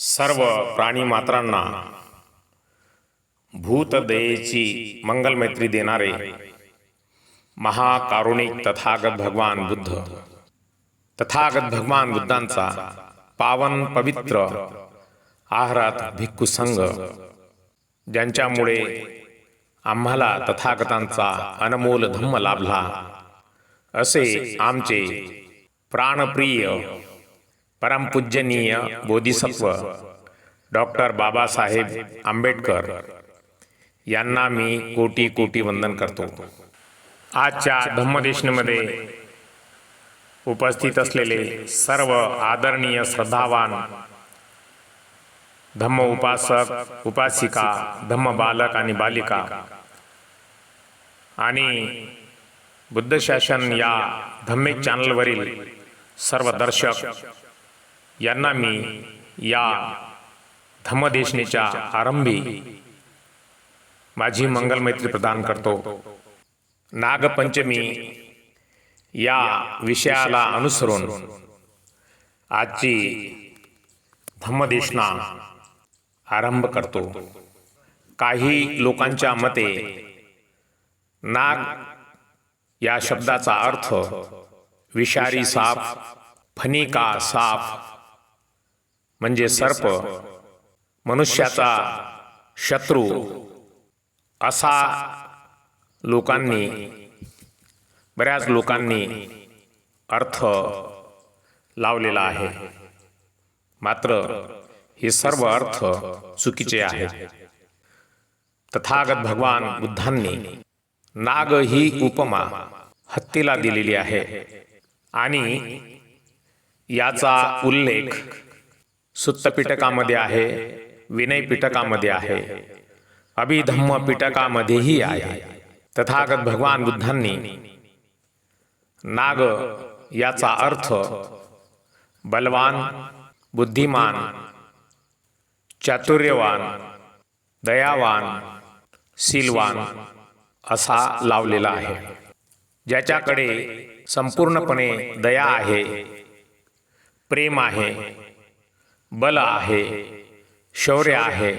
सर्व प्राणीमात्रांना भूतदयेची मंगलमैत्री देणारे महाकारुणिक तथागत भगवान बुद्ध. तथागत भगवान बुद्धांचा पावन पवित्र आहारात भिक्खू संघ ज्यांच्यामुळे आम्हाला तथागतांचा अनमोल धम्म लाभला. असे आमचे प्राणप्रिय परमपूजनीय बोधिसत्व डॉक्टर बाबासाहेब आंबेडकर. यांना मी कोटी कोटी वंदन करतो. आजच्या धम्मदेशनीमध्ये उपस्थित असलेले सर्व आदरणीय श्रद्धावान धम्म उपासक उपासिका धम्म बालक आणि बालिका आणि बुद्धशासन या धम्मिक चॅनलवरील सर्व दर्शक यांना मी या धम्मदेशनेच्या आरंभी माझी मंगलमैत्री प्रदान करतो. नागपंचमी या विषयाला अनुसरून आजची धम्मदेशना आरंभ करतो. काही लोकांच्या मते नाग या शब्दाचा अर्थ विषारी साप फनिका साप म्हणजे सर्प. मनुष्याचा शत्रू असा लोकांनी बऱ्याच लोकांनी अर्थ लावलेला आहे. मात्र हे सर्व अर्थ चुकीचे आहेत. तथागत भगवान बुद्धांनी नाग ही उपमा हत्तीला दिलेली आहे. आणि याचा उल्लेख सुत्तपिटकामध्ये आहे विनय पिटकामध्ये आहे अभिधम्म पिटकामध्येही आहे. तथागत भगवान बुद्धांनी नाग याचा अर्थ बलवान बुद्धिमान चातुर्यवान दयावान सीलवान असा लावलेला आहे. ज्याच्याकडे संपूर्णपणे दया आहे प्रेम आहे बल आहे शौर्य आहे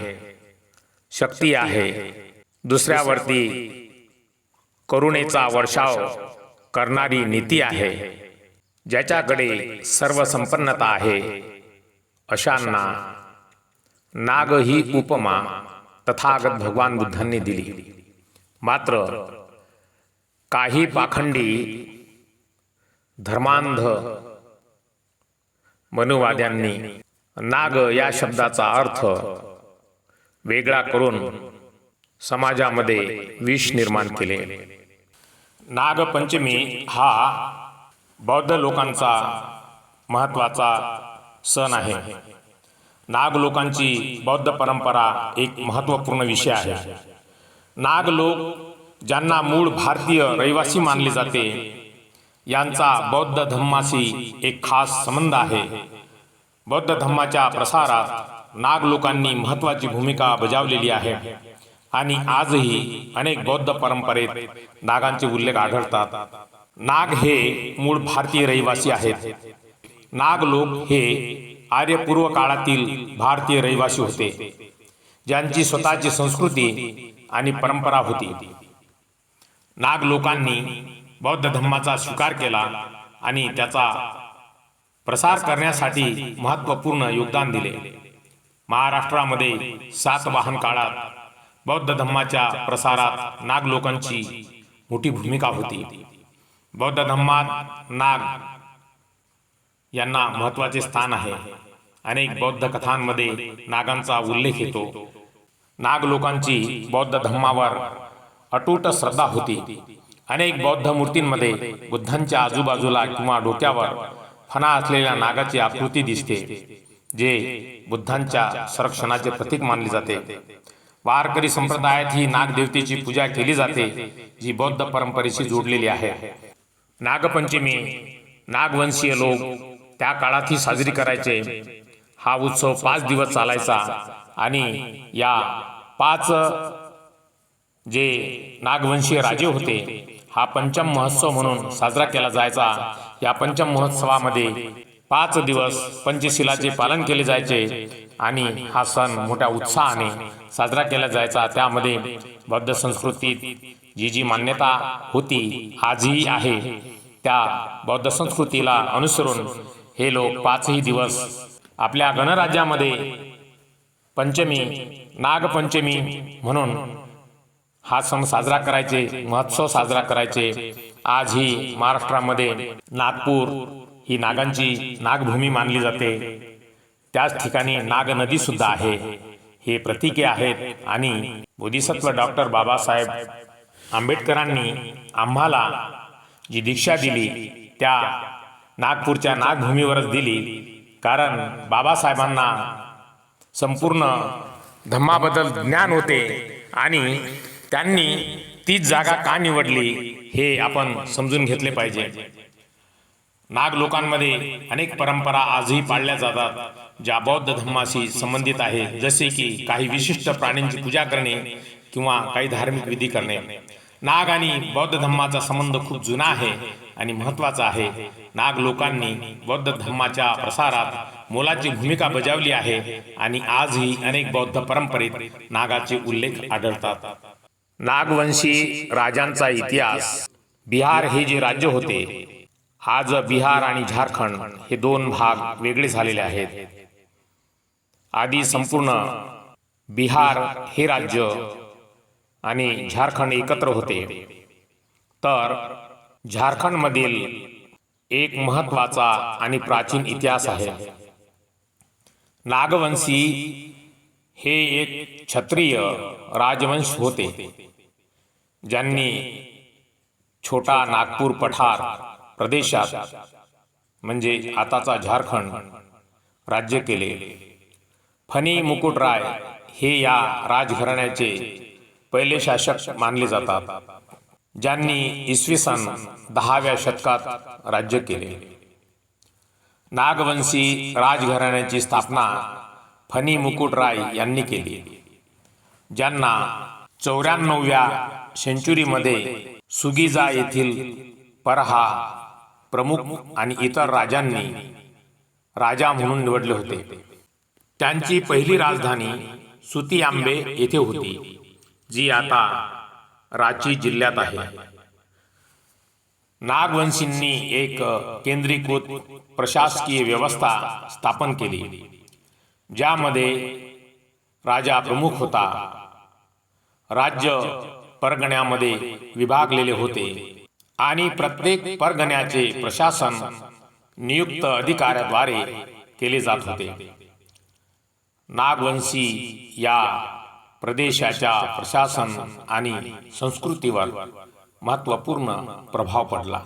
शक्ती आहे. दुसऱ्यावरती करुणेचा वर्षाव करणारी नीती आहे ज्याच्याकडे सर्व संपन्नता आहे अशांना नाग ही उपमा तथागत भगवान बुद्धांनी दिली. मात्र काही पाखंडी धर्मांध मनुवाद्यांनी नाग या शब्दाचा अर्थ वेगळा करून समाजामध्ये विष निर्माण केले. नागपंचमी हा बौद्ध लोकांचा महत्त्वाचा सण आहे. नाग लोकांची बौद्ध परंपरा एक महत्त्वपूर्ण विषय आहे. नाग लोक ज्यांना मूळ भारतीय रहिवासी मानले जाते यांचा बौद्ध धम्माशी एक खास संबंध आहे. बौद्ध धम्माच्या प्रसारात नाग लोकांनी महत्वाची भूमिका बजावलेली आहे. आणि आजही अनेक बौद्ध परंपरेत नागांचे उल्लेख आढळतात. नाग हे मूळ भारतीय रहिवासी आहेत. नाग लोक हे आर्यपूर्व काळातील भारतीय रहिवासी होते ज्यांची स्वतःची संस्कृती आणि परंपरा होती. नाग लोकांनी बौद्ध धम्माचा स्वीकार केला आणि त्याचा प्रसार करण्यासाठी महत्त्वपूर्ण योगदान दिले. महाराष्ट्रामध्ये सातवाहन काळात बौद्ध धम्माच्या प्रसारात नाग लोकांची मोठी भूमिका होती. बौद्ध धम्मात नाग यांना महत्त्वाचे स्थान आहे. अनेक बौद्ध कथांमध्ये नागांचा उल्लेख येतो. नाग लोकांची बौद्ध धम्मावर अटूट श्रद्धा होती. अनेक बौद्ध मूर्तींमध्ये बुद्धांच्या आजूबाजूला किंवा डोक्यावर फणा असलेल्या नागाची आकृती दिसते जे बुद्धांच्या संरक्षणाचे प्रतीक मानले जाते. वारकरी संप्रदायात ही नागदेवतेची पूजा केली जाते जी बौद्ध परंपरेशी जोडलेली आहे. नागपंचमी नागवंशीय लोक त्या काळातही साजरी करायचे. हा उत्सव पाच दिवस चालायचा आणि या पाच जे नागवंशीय राजे होते हा पंचम महोत्सव म्हणून साजरा केला जायचा. या पंचम महोत्सवामध्ये पाच दिवस पंचशिलाचे पालन केले जायचे आणि हा सण मोठ्या उत्साहाने साजरा केला जायचा. त्यामध्ये बौद्ध संस्कृतीत जी जी मान्यता होती आजही आहे. त्या बौद्ध संस्कृतीला अनुसरून हे लोक पाचही दिवस आपल्या गणराज्यामध्ये पंचमी नागपंचमी म्हणून हा सण साजरा करायचे महोत्सव साजरा करायचे. आज ही महाराष्ट्रामध्ये नागपूर ही नागांची नागभूमी मानली जाते. त्याच ठिकाणी नाग नदी सुद्धा आहे. हे प्रतीके आहेत आणि बोधिसत्व डॉक्टर बाबासाहेब आंबेडकरांनी आम्हाला जी दीक्षा दिली त्या नागपूरच्या नागभूमीवरच दिली. कारण बाबासाहेबांना संपूर्ण धम्माबद्दल ज्ञान होते आणि त्यांनी तीच जागा का निवडली हे आपण समजून घेतले पाहिजे. नाग लोकांमध्ये अनेक परंपरा आजही पाळल्या जातात ज्या बौद्ध धर्माशी संबंधित आहे जसे की काही विशिष्ट प्राण्यांची पूजा करणे किंवा काही धार्मिक विधी करणे. नाग आणि बौद्ध धर्माचा संबंध खूप जुना आहे आणि महत्त्वाचा आहे. नाग लोकांनी बौद्ध धर्माच्या प्रसारात मोलाची भूमिका बजावली आहे आणि आजही अनेक बौद्ध परंपरेत नागाचे उल्लेख आढळतात. नागवंशी राजांचा इतिहास. बिहार हे जे राज्य होते आज बिहार आणि झारखंड हे दोन भाग वेगळे झालेले आहेत. आधी संपूर्ण बिहार हे राज्य आणि झारखंड एकत्र होते. तर झारखंडमधील एक महत्त्वाचा आणि प्राचीन इतिहास आहे. नागवंशी हे एक क्षत्रिय राजवंश होते. ज्यांनी छोटा नागपूर पठार प्रदेशात म्हणजे आताचा झारखंड राज्य केले. फनी मुकुटराय हे या राजघराण्याचे पहिले शासक मानले जातात ज्यांनी इसवी सन दहाव्या शतकात राज्य केले. नागवंशी राजघराण्याची स्थापना फनी मुकुटराय यांनी केली. ज्यांना चौऱ्याण्णवव्या सेंचुरीमध्ये सुगिजा येथील परहा प्रमुख आणि इतर राजांनी राजा म्हणून निवडले होते. त्यांची पहिली राजधानी सुतिआंबे येथे होती जी आता रांची जिल्ह्यात आहे. नागवंशींनी एक केंद्रीकृत प्रशासकीय व्यवस्था स्थापन केली ज्यामध्ये राजा प्रमुख होता राज्य परगण्यामध्ये विभागलेले होते आणि प्रत्येक परगण्याचे प्रशासन नियुक्त अधिकाऱ्याद्वारे केले जात होते. नागवंशी या प्रदेशाच्या प्रशासन आणि संस्कृतीवर महत्त्वपूर्ण प्रभाव पडला.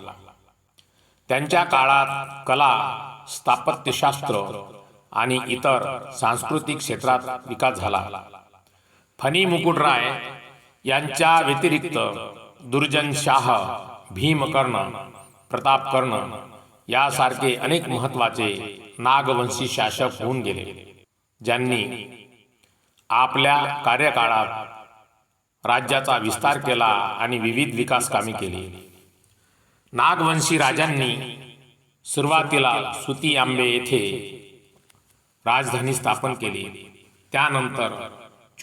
त्यांच्या काळात कला स्थापत्यशास्त्र आणि इतर सांस्कृतिक क्षेत्रात विकास झाला. फनी मुकुटराय यांच्या व्यतिरिक्त दुर्जन शाह भीमकर्ण प्रतापकर्ण यासारखे अनेक महत्त्वाचे नागवंशी शासक होऊन गेले ज्यांनी आपल्या कार्यकाळात राज्याचा विस्तार केला आणि विविध विकास कामे केली. नागवंशी राजांनी सुरुवातीला सुती आंबे येथे राजधानी स्थापन केली. त्यानंतर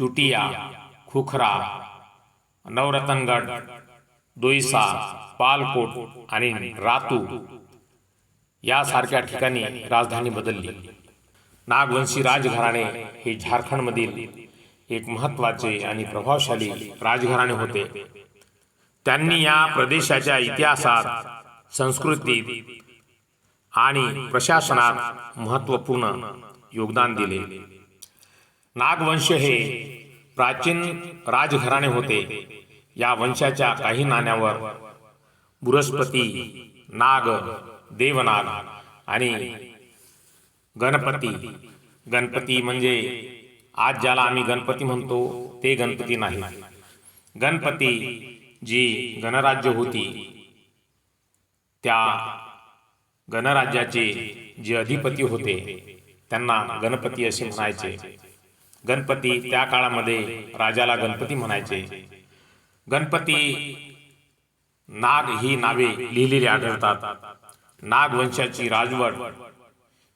चुटिया खुखरा नवरतनगड दोईसा पालकोट आणि रातू यासारख्या ठिकाणी राजधानी बदलली. नागवंशी राजघराणे हे झारखंडमधील एक महत्त्वाचे आणि प्रभावशाली राजघराणे होते. त्यांनी या प्रदेशाच्या इतिहासात संस्कृतीत आणि प्रशासनात महत्त्वपूर्ण योगदान दिले. नागवंश हे प्राचीन राजघराणे होते. या वंशाच्या काही नाण्यावर बृहस्पती नाग देवनाग आणि गणपती. गणपती म्हणजे आज ज्याला आम्ही गणपती म्हणतो ते गणपती नाही. गणपती जी गणराज्य होती त्या गणराज्याचे जे अधिपती होते त्यांना गणपती असे म्हणायचे. गणपती त्या काळामध्ये राजाला गणपती म्हणायचे. गणपती नाग ही नावे लिहिलेली आढळतात. नाग वंशाची राजवट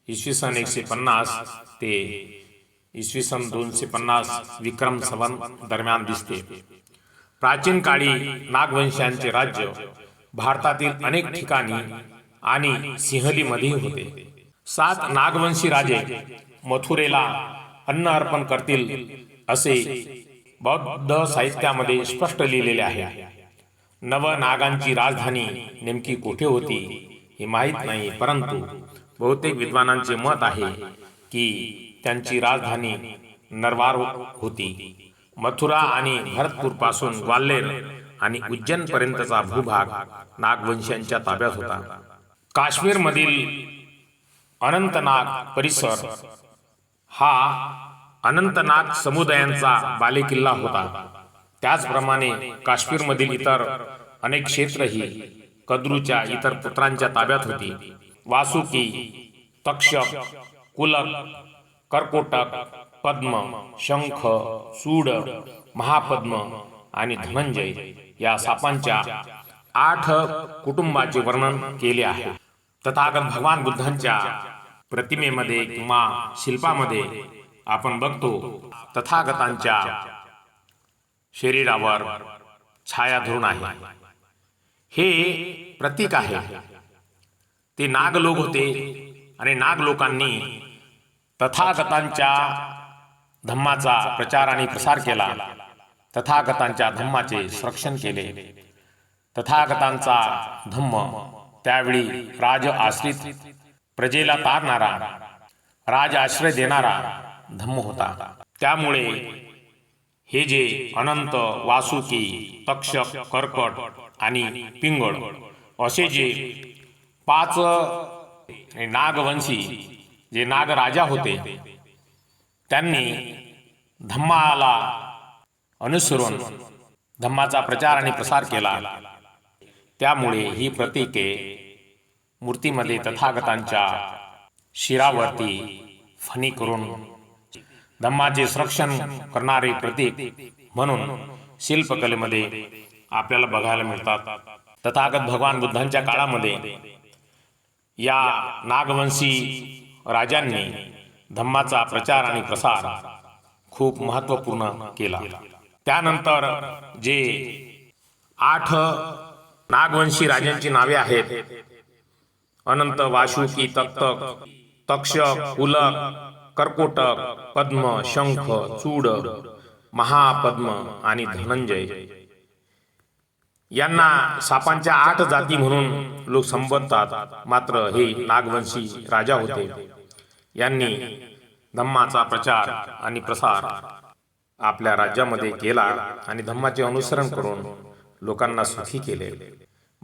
इसवी सन एकशे पन्नास ते इसवी सन दोनशे पन्नास विक्रम सवन दरम्यान दिसते. प्राचीन काळी नागवंशांचे राज्य भारतातील अनेक ठिकाणी आणि सिंहलीमध्ये होते. सात नागवंशी राजे मथुरेला अन्न अर्पण करतील असे बौद्ध साहित्यामध्ये स्पष्ट लिहिलेले आहे. नव नागांची राजधानी नेमकी कुठे होती हे माहीत नाही परंतु बहुतेक विद्वानांचे मत आहे की त्यांची राजधानी नरवार होती. मथुरा आणि भरतपूरपासून ग्वाल्हेर आणि उज्जैन पर्यंतचा भूभाग नागवंशांच्या ताब्यात होता. काश्मीरमधील अनंतनाग परिसर हा अनंतनाग समुदायांचा बालेकिल्ला होता. त्याचप्रमाणे काश्मीरमधील इतर अनेक क्षेत्रही कद्रूच्या इतर पुत्रांच्या ताब्यात होती. वासुकी तक्षक कुलक कर्कोटक पद्म शंख सूड महापद्म आणि धनंजय या सापांच्या आठ कुटुंबाचे वर्णन केले आहे. तथागत भगवान बुद्धांच्या प्रतिमेमध्ये किंवा शिल्पामध्ये आपण बघतो तथागतांच्या शरीरावर छाया धरून आहे. हे प्रतीक आहे. ते नाग लोक होते आणि नाग लोकांनी तथागतांच्या धम्माचा प्रचार आणि प्रसार केला. तथागतांच्या धम्माचे संरक्षण केले. तथागतांचा धम्म त्यावेळी राज आश्रित प्रजेला तारणारा राज आश्रय देणारा धम्म होता. त्यामुळे हे जे अनंत वासुकी तक्षक कर्कट आणि पिंगळ असे जे पाच नागवंशी जे नागराजा होते त्यांनी धम्माला अनुसरून धम्माचा प्रचार आणि प्रसार केला. त्यामुळे ही प्रतीके मूर्तीमध्ये तथागतांच्या शिरावरती फणी करून धम्माचे संरक्षण करणारे प्रतीक म्हणून शिल्पकलेमध्ये आपल्याला बघायला मिळतात. तथागत भगवान बुद्धांच्या काळामध्ये या नागवंशी राजांनी धम्माचा प्रचार आणि प्रसार खूप महत्त्वपूर्ण केला. त्यानंतर जे आठ नागवंशी राजांची नावे आहेत अनंत वाशुकी तक्तक तक्षक उलक कर्कोटक पद्म शंख चूड महापद्म आणि धनंजय. यांना सापांच्या आठ जाती म्हणून लोक संबोधतात. मात्र हे नागवंशी राजा होते. यांनी धम्माचा प्रचार आणि प्रसार आपल्या राज्यामध्ये केला आणि धम्माचे अनुसरण करून लोकांना सुखी केले.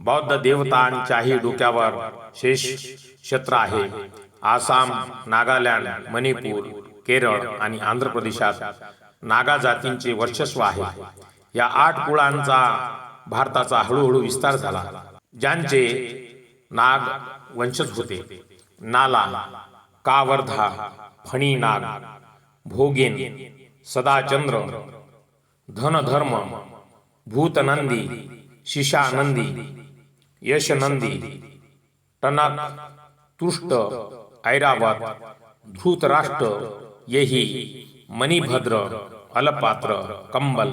बौद्ध देवतांच्याही डोक्यावर शेष क्षेत्र आहे. आसाम नागालँड मणिपूर केरळ आणि आंध्र प्रदेशात नागा जातींचे वर्चस्व आहे. या आठ कुळांचा भारताचा हळूहळू विस्तार झाला ज्यांचे नाग वंशज होते. नाला कावर्धा फणीनाग भोगेन सदाचंद्र धनधर्म भूतनंदी शिशानंदी यशनंदी टनक तुष्ट ऐरावत धृतराष्ट्र येही मणिभद्र अलपात्र कंबल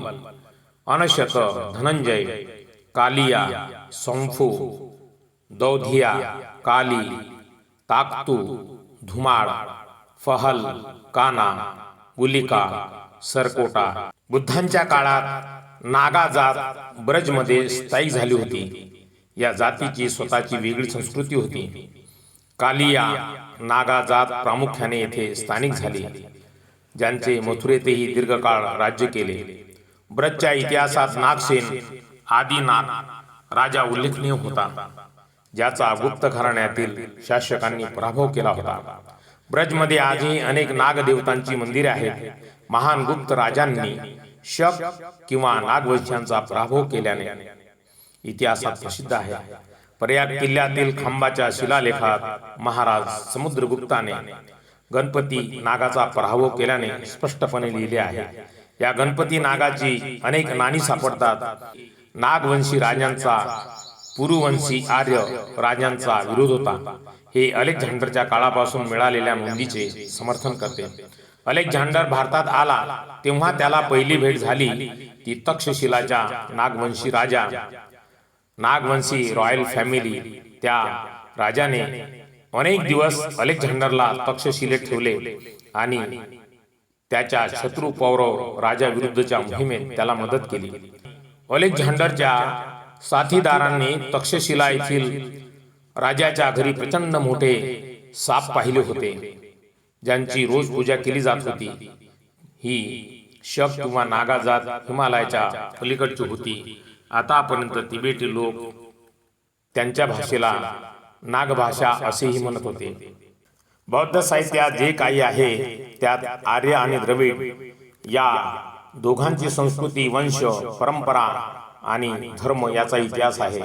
अनशक धनंजय कालिया संफू दौधिया काली ताकतू धुमाळ फहल काना गुलिका सरकोटा. बुद्धांच्या काळात नागा जात ब्रजमध्ये स्थायिक झाली होती. या जातीची स्वतःची वेगळी संस्कृती होती. कालिया नागा जात प्रामुख्याने येथे स्थानिक झाली. ज्यांचे मथुरेतही दीर्घकाळ राज्य केले. ब्रजच्या इतिहासात नागसेन आदी नाग राजा उल्लेखनीय होता ज्याचा गुप्त घराण्यातील शासकांनी पराभव केला होता. ब्रजमध्ये आजही अनेक नागदेवतांची मंदिरे आहेत. महान गुप्त राजांनी शक किंवा नागवंशांचा पराभव केल्याने इतिहासात प्रसिद्ध आहे. प्रयाग किल्ल्यातील खांबाच्या शिलालेखात महाराज समुद्रगुप्ताने गणपती नागाचा पराभव केल्याने स्पष्टपणे लिहिले आहे. या गणपती नागाची अनेक नाणी सापडतात. नागवंशी राजांचा पुरुवंशी आर्य राजांचा विरोध होता. हे अलेक्झांडरच्या काळापासून मिळालेल्या नोंदीचे समर्थन करते. अलेक्झांडर भारतात आला तेव्हा त्याला पहिली भेट झाली ती तक्षशिलाच्या नागवंशी राजा नागवंशी रॉयल फॅमिली त्या राजाने अनेक दिवस अलेक्झांडरला तक्षशिलेत ठेवले आणि त्याच्या शत्रू पौरव राजाविरुद्धच्या मोहिमेत त्याला मदत केली. अलेक्झांडरच्या साथीदारांनी तक्षशिला येथील राजाच्या घरी प्रचंड मोठे साप पाहिले होते ज्यांची रोज पूजा केली जात होती. ही शक किंवा नागा जात हिमालयाच्या पलीकडची होती. आतापर्यंत तिबेटी लोक त्यांच्या भाषेला नागभाषा असेही म्हणत होते. बौद्ध साहित्यात जे काही आहे त्यात आर्य आणि द्रविड या दोघांची संस्कृती वंश परंपरा आणि धर्म याचा इतिहास आहे.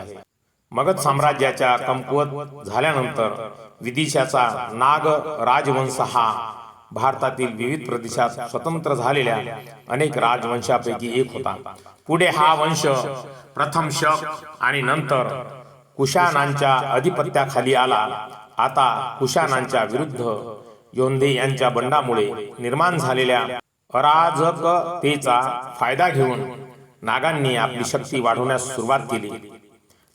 मगध साम्राज्याच्या कमकुवत झाल्यानंतर विदिशाचा नाग राजवंश हा भारतातील विविध प्रदेशात स्वतंत्र झालेल्या अनेक राजवंशापैकी एक होता. पुढे हा वंश प्रथम शक आणि नंतर कुशाणांच्या अधिपत्याखाली आला. आता कुशाणांच्या विरुद्ध योंधे यांच्या बंडामुळे निर्माण झालेल्या अराजकतेचा फायदा घेऊन नागांनी आपली शक्ती वाढवण्यास सुरुवात केली.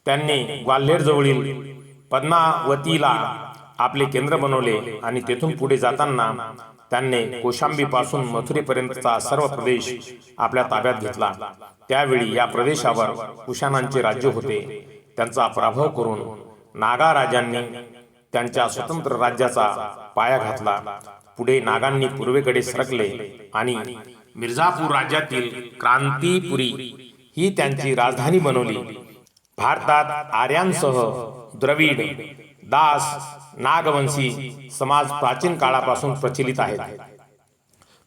त्यांनी ग्वाल्हेर जवळील पद्मावतीला आपले केंद्र बनवले आणि तेथून पुढे जाताना त्यांनी कोशांबी पासून मथुरेपर्यंतचा सर्व प्रदेश आपल्या ताब्यात घेतला. त्यावेळी या प्रदेशावर कुशाणांचे राज्य होते. त्यांचा पराभव करून नागा राजांनी त्यांच्या स्वतंत्र राज्याचा पाया घातला. पुढे नागांनी पूर्वेकडे सरकले आणि मिर्झापूर राज्यातील क्रांतीपुरी ही त्यांची राजधानी बनवली. भारतात आर्यांसह द्रविड दास नागवंशी समाज प्राचीन काळापासून प्रचलित आहेत.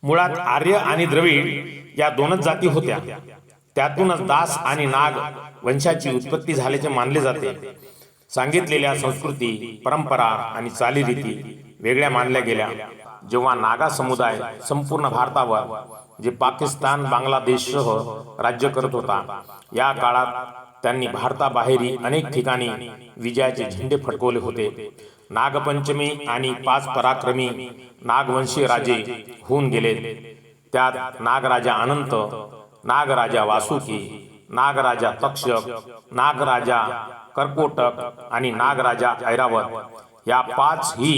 मुळात आर्य आणि द्रविड या दोनच जाती होत्या. त्यातूनच दास आणि नाग वंशाची उत्पत्ती झाल्याचे मानले जाते. सांगितलेल्या संस्कृती परंपरा आणि चालीरीती वेगळ्या मानल्या गेल्या. जेव्हा नागा समुदाय संपूर्ण भारतावर जे पाकिस्तान बांगलादेशसह राज्य करत होता या काळात त्यांनी भारताबाहेरही अनेक ठिकाणी विजयाचे झेंडे फडकवले होते. नागपंचमी आणि पाच पराक्रमी नागवंशी राजे होऊन गेले. त्यात नागराजा अनंत नागराजा वासुकी नागराजा तक्षक नागराजा कर्कोटक आणि नागराजा ऐरावत. या पाच ही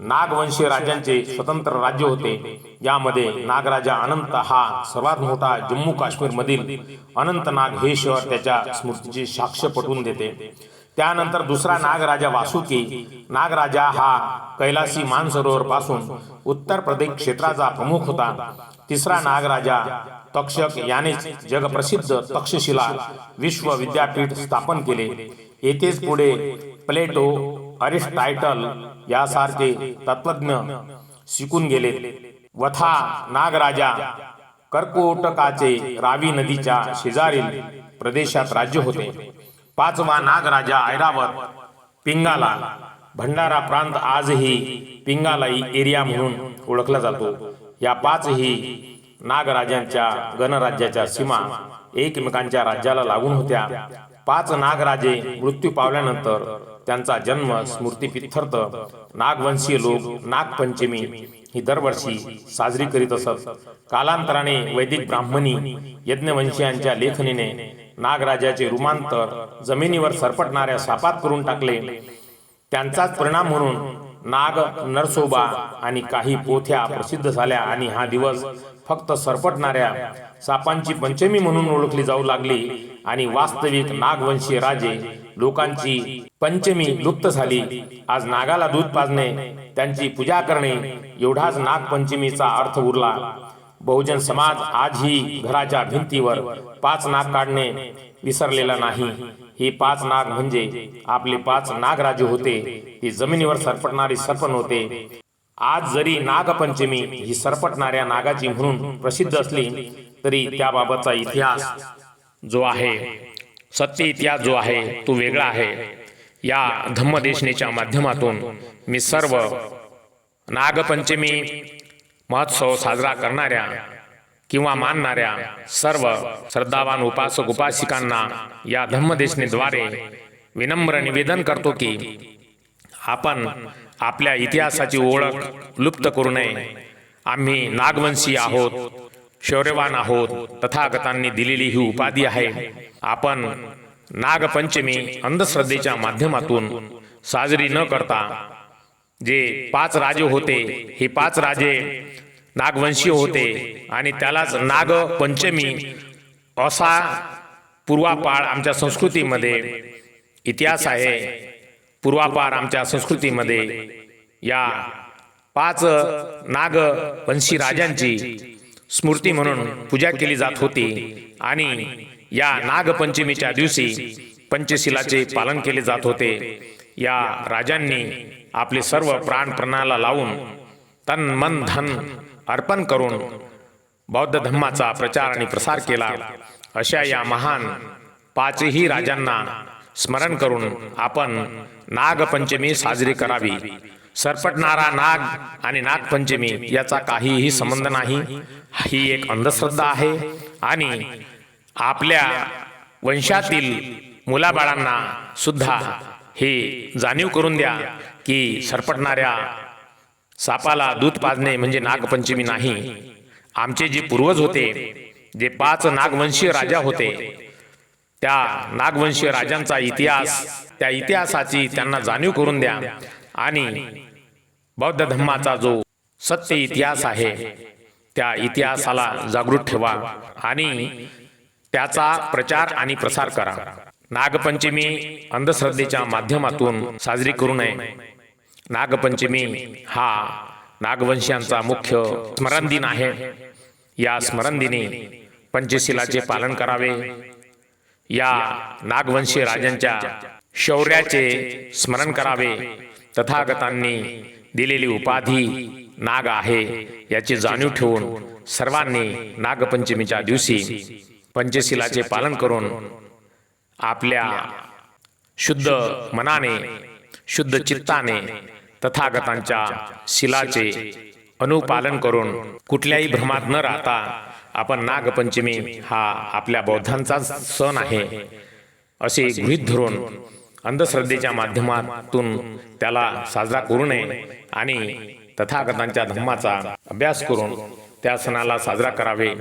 नागवंशी राजांचे स्वतंत्र राज्य होते. यामध्ये नागराजा अनंत हा सर्वात मोठा जम्मू काश्मीर मधील अनंतनाग हे शहर त्याच्या स्मृतीची साक्ष पटवून देते. त्यानंतर दुसरा नागराजा वासुकी. नागराजा हा कैलासी मानसरोवर पासून उत्तर प्रदेश क्षेत्राचा प्रमुख होता. तिसरा नागराजा तक्षक याने जगप्रसिद्ध तक्षशिला विश्व विद्यापीठ स्थापन केले. येथेच पुढे प्लेटो अरिस्टायटल यासारखे तत्वज्ञ शिकून गेले वथा नागराजा कर्कोटकाचे रावी नदीच्या शेजारील प्रदेशात राज्य होते. पाचवा नागराजा ऐरावत पिंगाला. भंडारा प्रांत आजही पिंगालाई एरिया म्हणून ओळखला जातो. या पाचही नागराजांच्या गणराज्याच्या सीमा एकमेकांच्या राज्याला लागून होत्या. पाच नागराजे मृत्यू पावल्यानंतर त्यांचा जन्म स्मृतीपित्यर्थ नागवंशीय लोक नागपंचमी ही दरवर्षी साजरी करीत असत. कालांतराने वैदिक ब्राह्मणी यज्ञवंशीयांच्या लेखनीने नागराजाचे रूपांतर जमिनीवर सरपटणाऱ्या सापात करून टाकले. त्यांचाच परिणाम म्हणून नाग नरसोबा आणि काही पोथ्या प्रसिद्ध झाल्या आणि हा दिवस फक्त सरपटणाऱ्या सापांची पंचमी म्हणून ओळखली जाऊ लागली. आणि वास्तविक नागवंशीय राजे लोकांची पंचमी लुप्त झाली. आज नागाला दूध पाजणे त्यांची पूजा करणे एवढाच नागपंचमीचा अर्थ उरला. बहुजन समाज आजही घराच्या भिंतीवर पाच नाग काढणे विसरलेला नाही. ही पाच नाग म्हणजे आपले पाच नागराजे होते. ती जमिनीवर सरपटणारे सरपण होते. आज जरी नागपंचमी ही सरपटणाऱ्या नागाची म्हणून प्रसिद्ध असली तरी त्याबाबतचा इतिहास जो आहे सत्य इतिहास जो आहे तो वेगळा आहे. या धम्मदेशनेच्या माध्यमातून मी सर्व नागपंचमी महोत्सव साजरा करणाऱ्या किंवा मानणाऱ्या सर्व श्रद्धावान उपासक उपासिकांना या धम्मदेशनेद्वारे विनम्र निवेदन करतो की आपण आपल्या इतिहासाची ओळख लुप्त करू नये. आम्ही नागवंशी आहोत. शौर्यवान आहोत तथागतांनी दिलेली ही उपाधी आहे. आपण नागपंचमी अंधश्रद्धेच्या माध्यमातून साजरी न करता जे पाच राजे होते हे पाच राजे नागवंशी होते आणि त्यालाच नागपंचमी असा पूर्वापार आमच्या संस्कृतीमध्ये इतिहास आहे. पूर्वापार आमच्या संस्कृतीमध्ये या पाच नागवंशी राजांची स्मृती म्हणून पूजा केली जात होती. आणि या नागपंचमीच्या दिवशी पंचशिलाचे पालन केले जात होते. या राजांनी आपले सर्व प्राण प्रणाला लावून तन मन धन अर्पण करून बौद्ध धम्माचा प्रचार आणि प्रसार केला. अशा या महान पाचही राजांना स्मरण करून आपण नागपंचमी साजरी करावी. सरपटणारा नाग आणि नागपंचमी याचा काहीही संबंध नाही. ही एक अंधश्रद्धा आहे. आणि आपल्या वंशातील मुलाबाळांना सुद्धा हे जाणीव करून द्या की सरपटणाऱ्या सापाला दूध पाजणे म्हणजे नागपंचमी नाही. आमचे जे पूर्वज होते जे पाच नागवंशीय राजा होते त्या नागवंशीय राजांचा इतिहास त्या इतिहासाची त्यांना जाणीव करून द्या. आणि बौद्ध धम्माचा जो सत्य इतिहास आहे त्या इतिहासाला जागृत ठेवा आणि त्याचा प्रचार आणि प्रसार करा. नागपंचमी अंधश्रद्धेच्या माध्यमातून साजरी करू नये. नागपंचमी हा नागवंशांचा मुख्य स्मरण दिन आहे. या स्मरण दिनी पंचशिलाचे पालन करावे. या नागवंशी राजांच्या शौर्याचे स्मरण करावे. तथागतांनी दिलेली उपाधी नाग आहे याची जाणीव ठेवून सर्वांनी नागपंचमीच्या दिवशी पंचशिलाचे पालन करून आपल्या शुद्ध मनाने शुद्ध चित्ताने तथागतांच्या शिलाचे अनुपालन करून कुठल्याही भ्रमात न राहता आपण नागपंचमी हा आपल्या बौद्धांचा सण आहे असे गृहीत धरून अंधश्रद्धेच्या माध्यमातून त्याला साजरा करू नये आणि तथागतांच्या धम्माचा अभ्यास करून त्या सणाला साजरा करावे.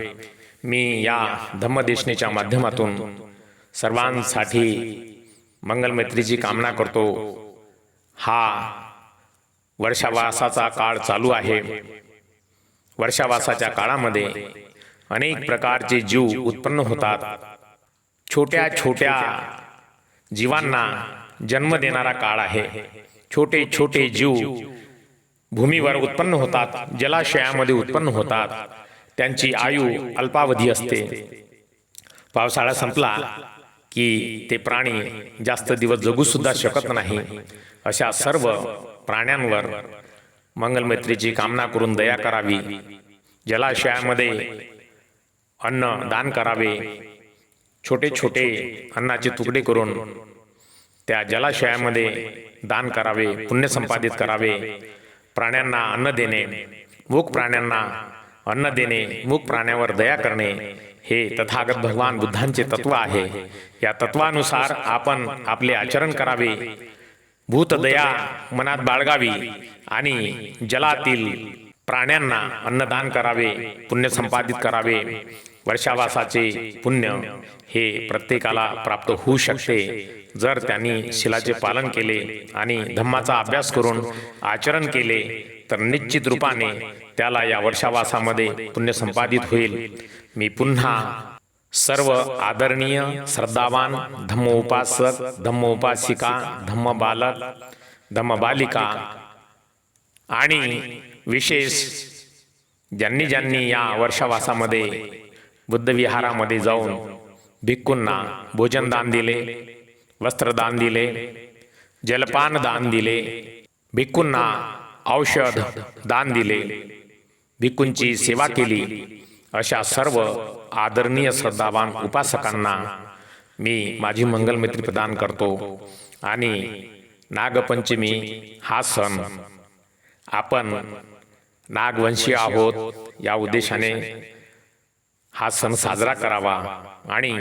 मी या धम्मदेशनेच्या माध्यमातून सर्वांसाठी मंगलमैत्रीची कामना करतो. हा वर्षावासाचा काळ चालू आहे. वर्षावासाच्या काळामध्ये अनेक प्रकारचे जीव उत्पन्न होतात. छोट्या छोट्या जीवांना जन्म देणारा काळ आहे. छोटे छोटे जीव भूमीवर उत्पन्न होतात जलाशयामध्ये उत्पन्न होतात. त्यांची आयु अल्पावधी असते. पावसाळा संपला की ते प्राणी जास्त दिवस जगू सुद्धा शकत नाही. अशा सर्व प्राण्यांवर मंगलमैत्रीची कामना करून दया करावी. जलाशयामध्ये अन्न दान करावे. छोटे छोटे अन्नाचे तुकडे करून त्या जलाशयामध्ये दान करावे पुण्य संपादित करावे. प्राण्यांना अन्न देणे मूक प्राण्यांना अन्न देणे मूक प्राण्यावर दया करणे हे तथागत भगवान बुद्धांचे तत्व आहे. या तत्वानुसार आपण आपले आचरण करावे. भूतदया मनात बाळगावी आणि जलातील प्राण्यांना अन्नदान करावे पुण्य संपादित करावे. वर्षावासाचे पुण्य हे प्रत्येकाला प्राप्त होऊ शकते. जर त्यांनी शिलाचे पालन केले आणि धम्माचा अभ्यास करून आचरण केले तर निश्चित रूपाने त्याला या वर्षावासामध्ये पुण्य संपादित होईल. मी पुन्हा सर्व आदरणीय श्रद्धावान धम्मोपासक धम्मोपासिका धम्मबालक धम्मबालिका आणि विशेष ज्यांनी ज्यांनी या वर्षावासामध्ये बुद्धविहारामध्ये जाऊन भिक्कूंना भोजनदान दिले वस्त्रदान दिले जलपान दान दिले भिक्कूंना औषध दान दिले भिक्कूंची सेवा केली. अशा सर्व आदरणीय श्रद्धावान उपासकांना मी माझी मंगलमित्री प्रदान करतो आणि नागपंचमी हा सण. आपण नागवंशी आहोत या उद्देशाने हा सण साजरा करावा आणि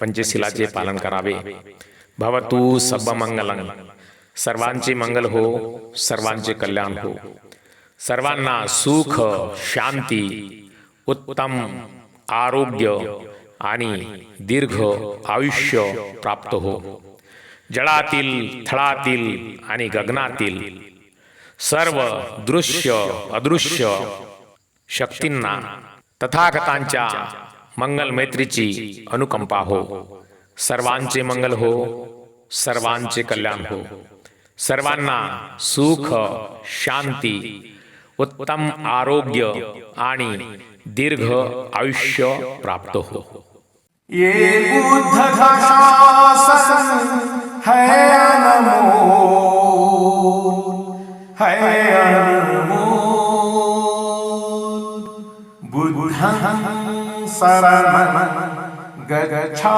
पंचशिलाचे पालन करावे. भवतु मंगलं सर्वांचे मंगल हो सर्वांचे कल्याण हो. सर्वांना सुख शांती उत्तम आरोग्य आणि दीर्घ आयुष्य प्राप्त हो. जळातील थळातील आणि गगनातील सर्व दृश्य अदृश्य शक्तींना तथागतांच्या मंगल मैत्रीची अनुकंपा हो। सर्वांचे मंगल हो, सर्वांचे कल्याण हो। सर्वांना सुख, शांती, उत्तम आरोग्य आणि दीर्घ आयुष्य प्राप्त हो। ये बुद्ध है अनमोल है अनमोल। बुद्धं शरणं गच्छामि